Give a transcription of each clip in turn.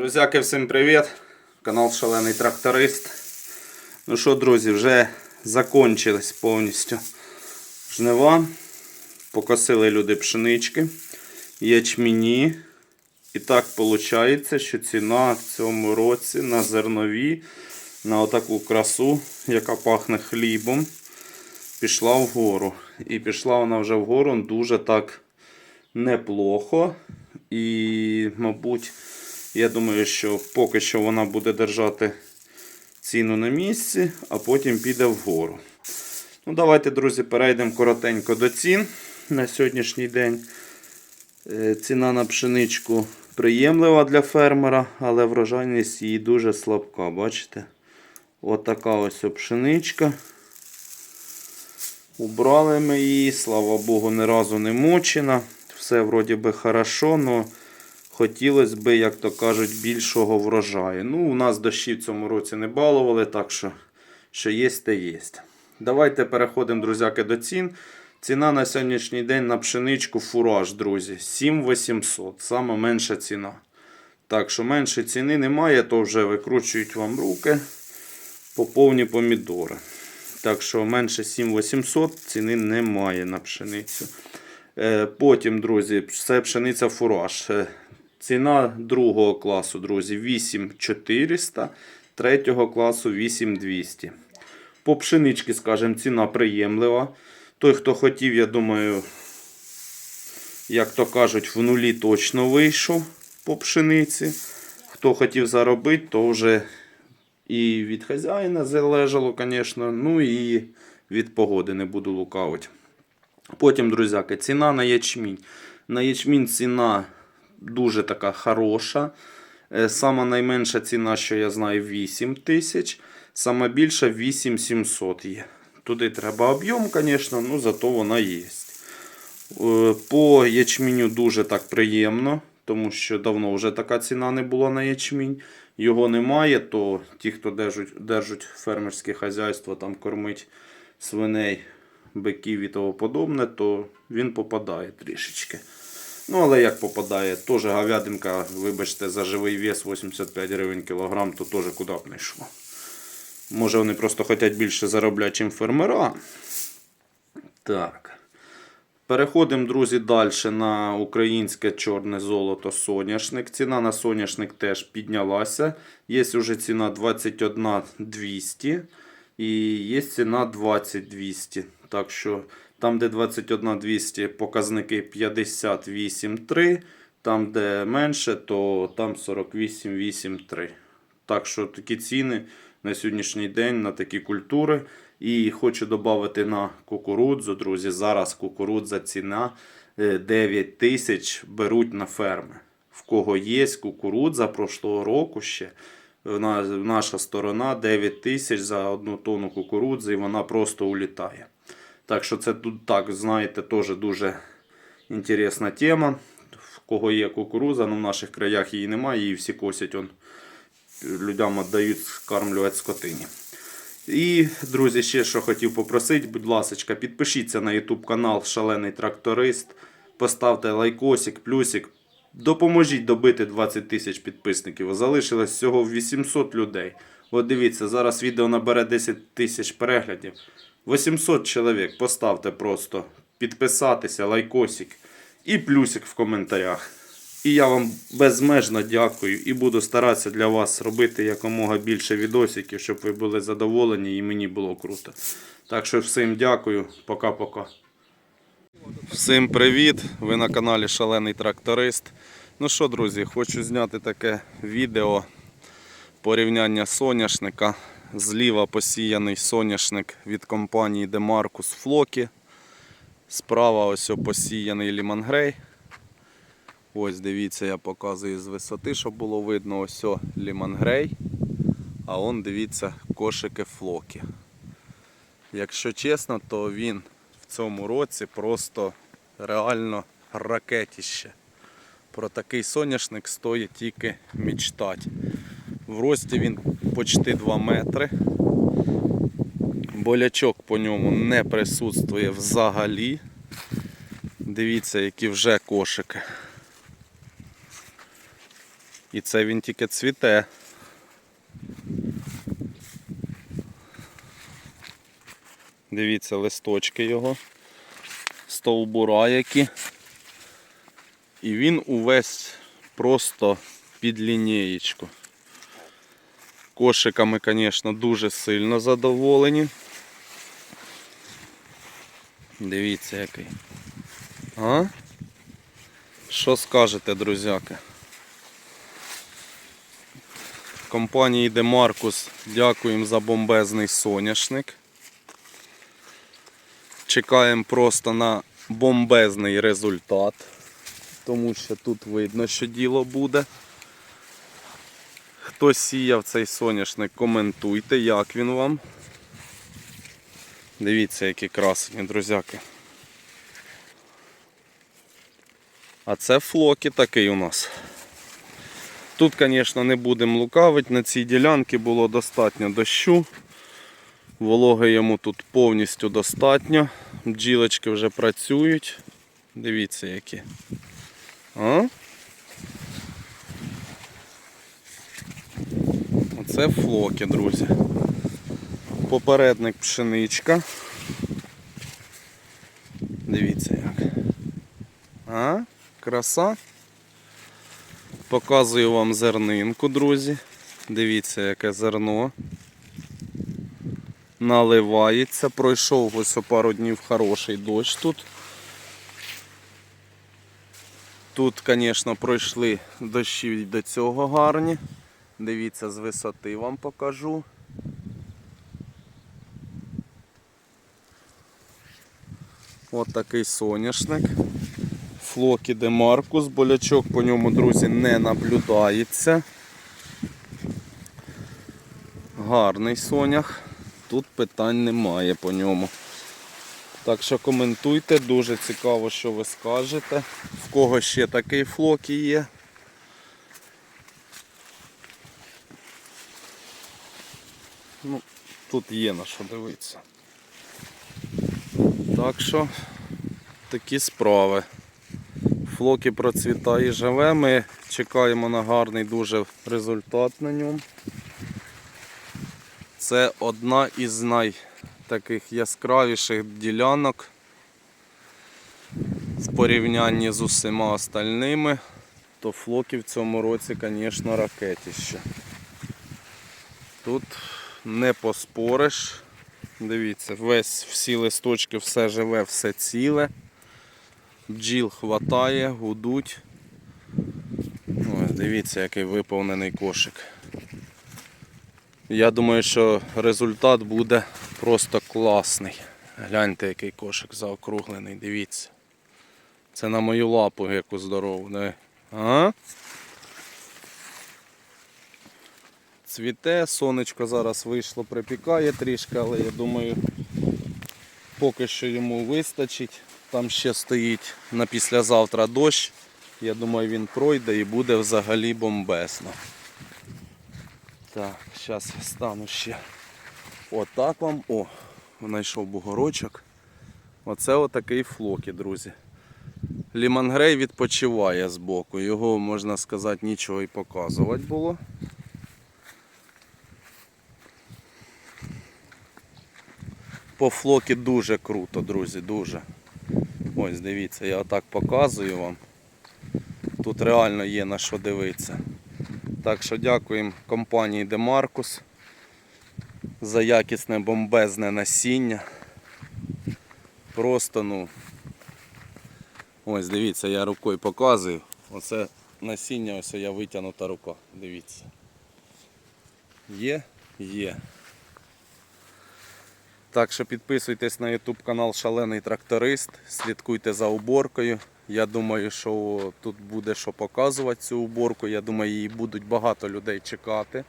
Друзяки, всім привіт! Канал Шалений Тракторист. Ну що, друзі, вже закончились повністю жнива. Покосили люди пшенички, ячміні. І так виходить, що ціна в цьому році на зернові, на отаку красу, яка пахне хлібом, пішла вгору. І пішла вона вже вгору дуже так неплохо. І, мабуть, я думаю, що поки що вона буде держати ціну на місці, а потім піде вгору. Ну, давайте, друзі, перейдемо коротенько до цін на сьогоднішній день. Е, Ціна на пшеничку приємлива для фермера, але врожайність її дуже слабка. Бачите? Отака ось пшеничка. Убрали ми її, слава Богу, ні разу не мочена. Все вроді би хорошо, але хотілося б, як то кажуть, більшого врожаю. Ну, у нас дощі в цьому році не балували, так що, що є, те є. Давайте переходимо, друзяки, до цін. Ціна на сьогоднішній день на пшеничку фураж, друзі. 7800. Саме менша ціна. Так що менше ціни немає, то вже викручують вам руки по повні помідори. Так що менше 7800 ціни немає на пшеницю. Е, Потім, друзі, це пшениця фураж. Ціна другого класу, друзі, 8400, третього класу 8200. По пшеничці, скажімо, ціна приємлива. Той, хто хотів, я думаю, як то кажуть, в нулі точно вийшов по пшениці. Хто хотів заробити, то вже і від хазяїна залежало, звісно, ну і від погоди не буду лукавити. Потім, друзяки, ціна на ячмінь. На ячмінь ціна дуже така хороша. Е, Сама найменша ціна, що я знаю, 8 тисяч. Сама більша 8700 є. Туди треба об'єм, звісно, ну зато вона є. Е, По ячміню дуже так приємно, тому що давно вже така ціна не була на ячмінь. Його немає, то ті, хто держать, держать фермерське хазяйство, там кормить свиней, биків і того подобне, то він попадає трішечки. Ну, але як попадає, теж говядинка, вибачте, за живий вес 85 гривень кілограм, то теж куди б не йшло. Може вони просто хочуть більше заробляти, чим фермера. Так. Переходимо, друзі, далі на українське чорне золото соняшник. Ціна на соняшник теж піднялася. Є вже ціна 21 200 і є ціна 20 200. Так що там, де 21 200 показники 58,3, там, де менше, то там 48,8,3. Так що такі ціни на сьогоднішній день на такі культури. І хочу додати на кукурудзу, друзі. Зараз кукурудза ціна е, 9 тисяч беруть на ферми. В кого є кукурудза прошлого року ще. Наша сторона 9 тисяч за одну тонну кукурудзи, і вона просто улітає. Так що це тут так, знаєте, теж дуже інтересна тема. В кого є кукурудза, ну в наших краях її немає, її всі косять, он, людям віддають скармлювати скотині. І, друзі, ще що хотів попросити, будь ласка, підпишіться на YouTube канал Шалений Тракторист, поставте лайкосик, плюсик. Допоможіть добити 20 тисяч підписників. Залишилось всього 800 людей. От дивіться, зараз відео набере 10 тисяч переглядів. 800 чоловік. Поставте просто підписатися, лайкосик і плюсик в коментарях. І я вам безмежно дякую і буду старатися для вас робити якомога більше відосиків, щоб ви були задоволені і мені було круто. Так що всім дякую, пока-пока. Всім привіт! Ви на каналі Шалений Тракторист. Ну що, друзі, хочу зняти таке відео порівняння соняшника. Зліва посіяний соняшник від компанії Demarcus Флокі. Справа ось посіяний Лімангрей. Ось дивіться, я показую з висоти, щоб було видно ось Лімангрей. А он дивіться кошики Флокі. Якщо чесно, то він в цьому році просто реально ракетіще. Про такий соняшник стоїть тільки мечтать. В рості він почти 2 метри. Болячок по ньому не присутствує взагалі. Дивіться, які вже кошики. І це він тільки цвіте. Дивіться, листочки його, стовбура які. І він увесь просто під лінієчку. Кошиками, звісно, дуже сильно задоволені. Дивіться який. А? Що скажете, друзяки? Компанії Демаркус дякуємо за бомбезний соняшник. Чекаємо просто на бомбезний результат, тому що тут видно, що діло буде. Хто сіяв цей соняшник, коментуйте, як він вам. Дивіться, які красені, друзяки. А це флоки такий у нас. Тут, звісно, не будемо лукавити, на цій ділянці було достатньо дощу. Вологи йому тут повністю достатньо. Бджілочки вже працюють. Дивіться які. А? Оце флоки, друзі. Попередник пшеничка. Дивіться як. А? Краса. Показую вам зернинку, друзі. Дивіться, яке зерно. Наливається. Пройшов ось пару днів хороший дощ тут. Тут, звісно, пройшли дощі до цього гарні. Дивіться, з висоти вам покажу. От такий соняшник. Флокі Демаркус, болячок по ньому, друзі, не наблюдається. Гарний сонях. Тут питань немає по ньому. Так що коментуйте, дуже цікаво, що ви скажете. В кого ще такий флокі є. Ну, тут є на що дивитися. Так що такі справи. Флоки процвітає живе. Ми чекаємо на гарний дуже результат на ньому. Це одна із найтаких яскравіших ділянок в порівнянні з усіма остальними, то флоки в цьому році, звісно, ракетіще. Тут не поспориш. Дивіться, весь всі листочки, все живе, все ціле. Бджіл хватає, гудуть. Ось, дивіться, який виповнений кошик. Я думаю, що результат буде просто класний. Гляньте, який кошик заокруглений, дивіться. Це на мою лапу яку здорову. А? Цвіте, сонечко зараз вийшло, припікає трішки, але я думаю, поки що йому вистачить. Там ще стоїть на післязавтра дощ. Я думаю, він пройде і буде взагалі бомбесно. Так, зараз стану ще. Отак вам. О, знайшов бугорочок. Оце отакий флокі, друзі. Лімангрей відпочиває збоку. Його, можна сказати, нічого і показувати було. По флокі дуже круто, друзі, дуже. Ось дивіться, я отак показую вам. Тут реально є на що дивитися. Так що дякуємо компанії Демаркус за якісне бомбезне насіння. Просто ну. Ось дивіться, я рукою показую. Оце насіння, ось я витягнута рука. Дивіться. Є? Є. Так що підписуйтесь на YouTube канал Шалений Тракторист, слідкуйте за уборкою. Я думаю, що тут буде що показувати цю уборку. Я думаю, її будуть багато людей чекати.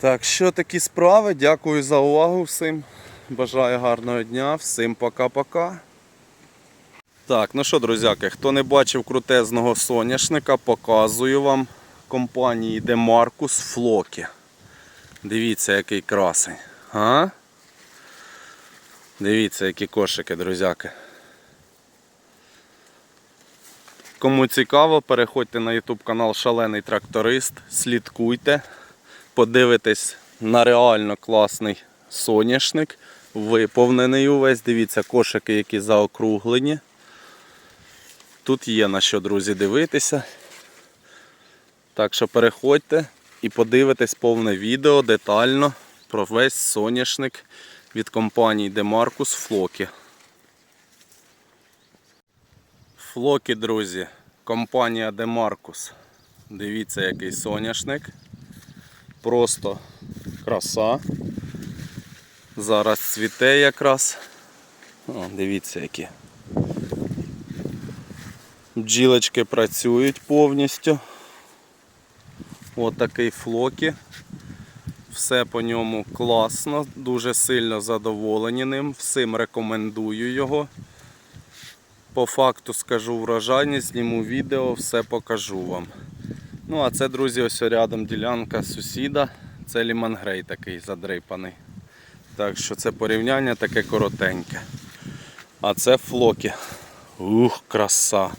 Так що такі справи. Дякую за увагу всім. Бажаю гарного дня. Всім пока-пока. Так, ну що, друзяки, хто не бачив крутезного соняшника, показую вам компанії Demarcus Флокі. Дивіться, який красень. А? Дивіться, які кошики, друзяки. Кому цікаво, переходьте на YouTube канал Шалений Тракторист, слідкуйте, подивитесь на реально класний соняшник, виповнений увесь. Дивіться, кошики, які заокруглені. Тут є на що, друзі, дивитися. Так що переходьте і подивитесь повне відео детально про весь соняшник від компанії Demarcus Флокі. Флокі, друзі, компанія Demarcus. Дивіться, який соняшник. Просто краса. Зараз цвіте якраз. О, дивіться, які. Бджілочки працюють повністю. Отакий флокі. Все по ньому класно, дуже сильно задоволені ним. Всім рекомендую його. По факту скажу врожайність, зніму відео, все покажу вам. Ну, а це, друзі, ось рядом ділянка сусіда. Це лімангрей такий задрипаний. Так що це порівняння таке коротеньке. А це флокі. Ух, краса.